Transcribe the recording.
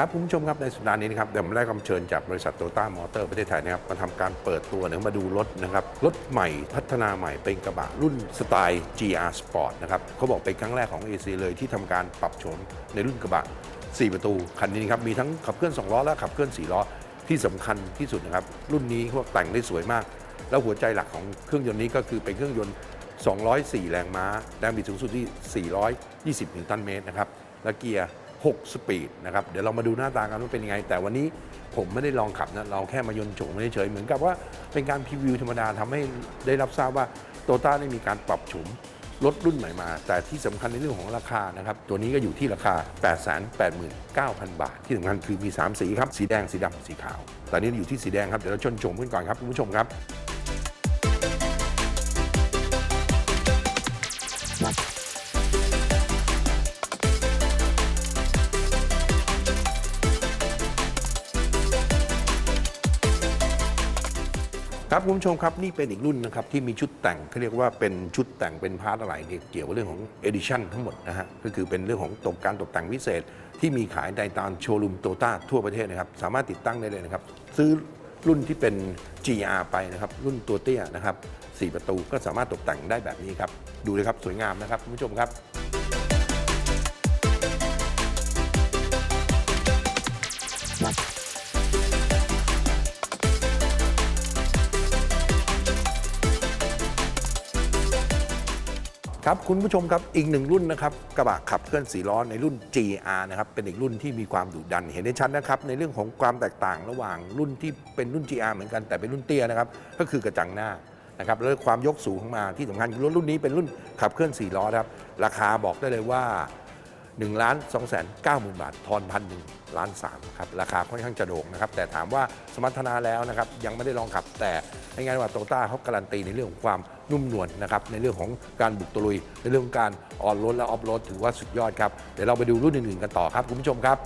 ครับคุณผู้ชมครับในสัปดาห์นี้นะครับเดี๋ยวผมได้คำเชิญจากบริษัทโตต้ามอเตอร์ประเทศไทยนะครับมาทำการเปิดตัวนะมาดูรถนะครับรถใหม่พัฒนาใหม่เป็นกระบะรุ่นสไตล์ GR Sport นะครับเขาบอกเป็นครั้งแรกของ AC เลยที่ทำการปรับโฉมในรุ่นกระบะ 4 ประตูคันนี้นครับมีทั้งขับเคลื่อน 2 ล้อและขับเคลื่อน 4 ล้อที่สำคัญที่สุดนะครับรุ่นนี้เขาบอกแต่งได้สวยมาก แล้วหัวใจหลักของเครื่องยนต์นี้ก็คือเป็นเครื่องยนต์ 204 แรงม้าแรงบิดสูงสุดที่ 420 นิวตันเมตรนะครับและเกียร์ 6 สปีดนะครับ เดี๋ยวเรามาดูหน้าตากันว่าเป็นยังไง แต่วันนี้ผมไม่ได้ลองขับนะ เราแค่มายนโฉมเฉยเหมือนกับว่าเป็นการพรีวิวธรรมดาทำให้ได้รับทราบว่าโตต้าได้มีการปรับโฉมรถรุ่นใหม่มา แต่ที่สำคัญในเรื่องของราคานะครับ ตัวนี้ก็อยู่ที่ราคา 889,000 บาท ที่สำคัญคือมี 3 สีครับ สีแดง สีดำสีขาวต่นี่อยู่ที่สีแดงครับ เดี๋ยวเราชนโฉมกันก่อนครับคุณผู้ชมครับ ครับคุณผู้ชมครับนี่เป็นอีกรุ่นนะครับที่มีชุดแต่งเขาเรียกว่าเป็นชุดแต่งเป็นพาร์ทอะไรเนี่ยเกี่ยวกับเรื่องของเอดิชันทั้งหมดนะฮะก็คือเป็นเรื่องของตกการตกแต่งพิเศษ ที่มีขายในตามโชว์รูมโตต้าทั่วประเทศนะครับสามารถติดตั้งได้เลยนะครับซื้อรุ่นที่เป็น GR ไปนะครับรุ่นตัวเตี้ยนะครับ4ประตูก็สามารถตกแต่งได้แบบนี้ครับดูเลยครับสวยงามนะครับคุณผู้ชมครับ ครับคุณผู้ชมครับอีกหนึ่งรุ่นนะครับกระบะขับเคลื่อนสีล้อในรุ่น GR นะครับเป็นอีกรุ่นที่มีความดุดันเห็นได้ชัดนะครับในเรื่องของความแตกต่างระหว่างรุ่นที่เป็นรุ่น GR เหมือนกันแต่เป็นรุ่นเตี้ยนะครับก็คือกระจังหน้านะครับแล้วความยกสูงของมาที่สำคัญรุ่นรุ่นนี้เป็นรุ่นขับเคลื่อนสี่ล้อครับราคาบอกได้เลยว่า 1ล้าน2แสน9หมื่นบาท ทอนพันหนึ่งล้านสามครับราคาค่อนข้างจะโด่งนะครับ แต่ถามว่าสมรรถนะแล้วนะครับ ยังไม่ได้ลองขับ แต่ในงานว่าโตต้าเขาการันตีในเรื่องของความนุ่มนวลนะครับ ในเรื่องของการบุกตะลุย ในเรื่องของการออนรถและออฟโรดถือว่าสุดยอดครับเดี๋ยวเราไปดูรุ่นอื่นๆกันต่อครับคุณผู้ชมครับ